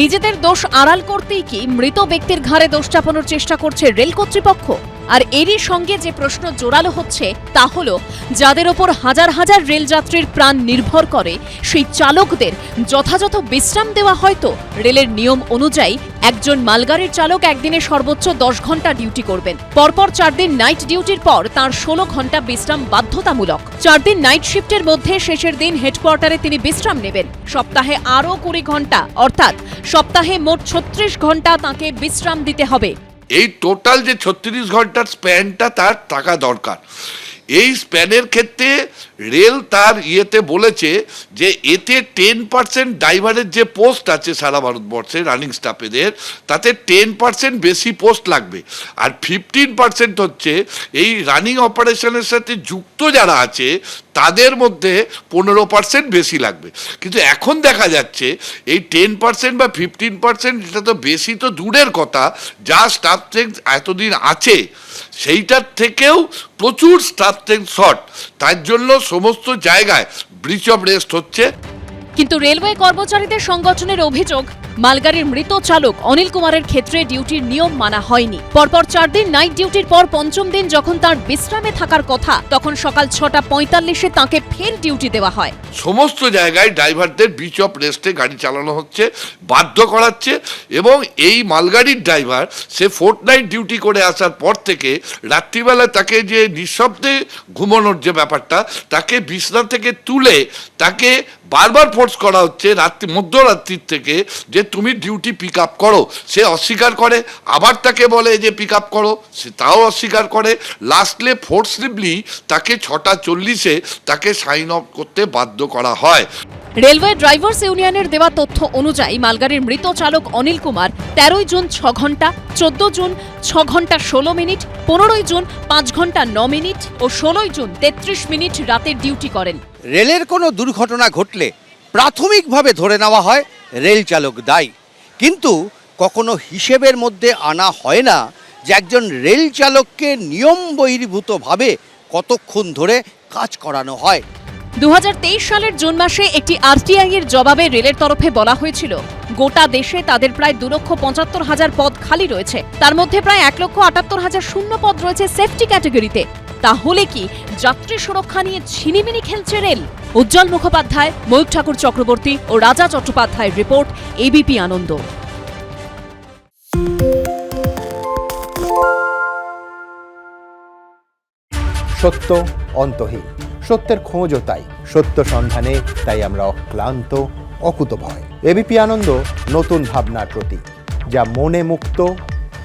নিজেদের দোষ আড়াল করতেই কি মৃত ব্যক্তির ঘাড়ে দোষ চাপানোর চেষ্টা করছে রেল কর্তৃপক্ষ? আর এরই সঙ্গে যে প্রশ্ন জোরালো হচ্ছে, তা হল, যাদের ওপর হাজার হাজার রেলযাত্রীর প্রাণ নির্ভর করে, সেই চালকদের যথাযথ বিশ্রাম দেওয়া হয়তো রেলের নিয়ম অনুযায়ী একজন মালগাড়ির চালক একদিনে সর্বোচ্চ দশ ঘণ্টা ডিউটি করবেন। পরপর চার দিন নাইট ডিউটির পর তার ষোলো ঘণ্টা বিশ্রাম বাধ্যতামূলক। চার দিন নাইট শিফটের মধ্যে শেষের দিন হেডকোয়ার্টারে তিনি বিশ্রাম নেবেন। সপ্তাহে আরও কুড়ি ঘণ্টা, অর্থাৎ সপ্তাহে মোট ছত্রিশ ঘণ্টা তাকে বিশ্রাম দিতে হবে। এই টোটাল যে ছত্রিশ ঘণ্টার স্প্যানটা তার টাকা দরকার। এই স্প্যানের ক্ষেত্রে রেল তার ইয়েতে বলেছে যে এতে টেন পার্সেন্ট ড্রাইভারের যে পোস্ট আছে সারা ভারতবর্ষে রানিং স্টাফেদের তাতে টেন পার্সেন্ট বেশি পোস্ট লাগবে। আর ফিফটিন পার্সেন্ট হচ্ছে এই রানিং অপারেশনের সাথে যুক্ত যারা আছে তাদের মধ্যে পনেরো পার্সেন্ট বেশি লাগবে। কিন্তু এখন দেখা যাচ্ছে, এই টেন পার্সেন্ট বা ফিফটিন পার্সেন্ট এটা তো বেশি তো দূরের কথা, যা স্টাফ স্ট্রেংথ এতদিন আছে, সেইটার থেকেও প্রচুর স্টাফ স্ট্রেংথ শর্ট তার জন্য সমস্ত জায়গায় ব্রিচ অফ রেস্ট হচ্ছে। কিন্তু রেলওয়ে কর্মচারীদের সংগঠনের অভিযোগ মালগাড়ির মৃত চালক অনিল কুমারের ক্ষেত্রে ডিউটির নিয়ম মানা হয়নি। পরপর চার দিন নাইট ডিউটির পর পঞ্চম দিন যখন তার বিশ্রামে থাকার কথা, তখন সকাল ছটা পঁয়তাল্লিশে তাকে ফের ডিউটি দেওয়া হয়। সমস্ত জায়গায় ড্রাইভারদের বিচ অফ রেস্টে গাড়ি চালানো হচ্ছে, বাধ্য করাচ্ছে এবং এই মালগাড়ির ড্রাইভার সে ফোর্থ নাইট ডিউটি করে আসার পর থেকে রাত্রিবেলা তাকে যে নিঃশব্দে ঘুমানোর যে ব্যাপারটা, তাকে বিছনা থেকে তুলে তাকে বারবার ফোর্স করা হচ্ছে রাত্রি, মধ্যরাত্রির থেকে যে তুমি ডিউটি পিক আপ করো। সে অস্বীকার করে আবার তাকে বলে যে পিক আপ করো। সে তাও অস্বীকার করে। লাস্টলে ফোর্সলিভলি তাকে ছটা চল্লিশে তাকে সাইন অফ করতে বাধ্য করা হয়। রেলওয়ে ড্রাইভার্স ইউনিয়নের দেওয়া তথ্য অনুযায়ী মালগাড়ির মৃত চালক অনিল কুমার তেরোই জুন ছ ঘণ্টা চোদ্দ জুন ছ ঘণ্টা ষোলো মিনিট পনেরোই জুন পাঁচ ঘণ্টা ন মিনিট ও ষোলোই জুন তেত্রিশ মিনিট রাতের ডিউটি করেন। রেলের কোনো দুর্ঘটনা ঘটলে প্রাথমিকভাবে ধরে নেওয়া হয় রেল চালক দায়ী। কিন্তু কখনো হিসেবের মধ্যে আনা হয় না যে একজন রেল চালককে নিয়ম বহির্ভূতভাবে কতক্ষণ ধরে কাজ করানো হয়। দু হাজার তেইশ সালের জুন মাসে একটি আরটিআই এর জবাবে রেলের তরফে বলা হয়েছিল, গোটা দেশে তাদের প্রায় দু লক্ষ পঁচাত্তর হাজার পদ খালি রয়েছে। তার মধ্যে প্রায় এক লক্ষ আটাত্তর হাজার শূন্য পদ রয়েছে সেফটি ক্যাটাগরিতে তাহলে কি যাত্রী সুরক্ষা নিয়ে ছিনিমিনি খেলছে রেল? উজ্জ্বল মুখোপাধ্যায় ময়ূর ঠাকুর চক্রবর্তী ও রাজা চট্টোপাধ্যায়ের রিপোর্ট, এবিপি আনন্দ। সত্য অন্তহীন। সত্যের খোঁজও তাই। সত্য সন্ধানে তাই আমরা অক্লান্ত, অকুতভয়। এবিপি আনন্দ, নতুন ভাবনার প্রতীক, যা মনে মুক্ত